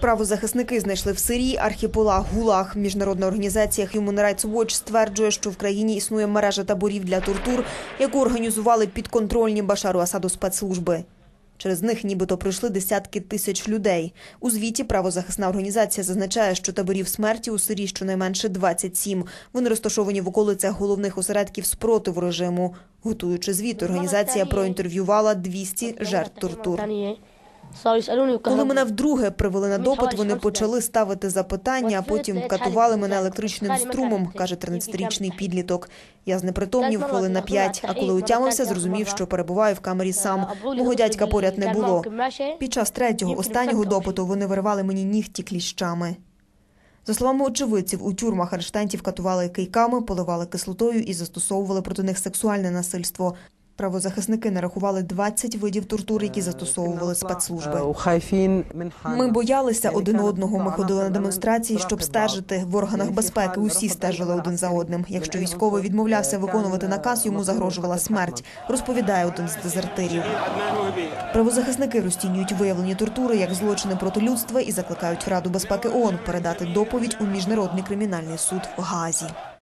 Правозахисники знайшли в Сирії архіпелаг ГУЛАГ. Міжнародна організація Human Rights Watch стверджує, що в країні існує мережа таборів для тортур, яку організували підконтрольні Башару Асаду спецслужби. Через них нібито пройшли десятки тисяч людей. У звіті правозахисна організація зазначає, що таборів смерті у Сирії щонайменше 27. Вони розташовані в околицях головних осередків спротиву режиму. Готуючи звіт, організація проінтерв'ювала 200 жертв тортур. Коли мене вдруге привели на допит, вони почали ставити запитання, а потім катували мене електричним струмом, каже 13-річний підліток. Я знепритомнів хвилин на п'ять, а коли утямився, зрозумів, що перебуваю в камері сам. Мого дядька поряд не було. Під час третього, останнього допиту вони виривали мені нігті кліщами. За словами очевидців, у тюрмах арештантів катували кийками, поливали кислотою і застосовували проти них сексуальне насильство. Правозахисники нарахували 20 видів тортур, які застосовували спецслужби. Ми боялися один одного. Ми ходили на демонстрації, щоб стежити в органах безпеки. Усі стежили один за одним. Якщо військовий відмовлявся виконувати наказ, йому загрожувала смерть. Розповідає один з дезертирів. Правозахисники розцінюють виявлені тортури як злочини проти людства і закликають Раду безпеки ООН передати доповідь у міжнародний кримінальний суд в Гаазі.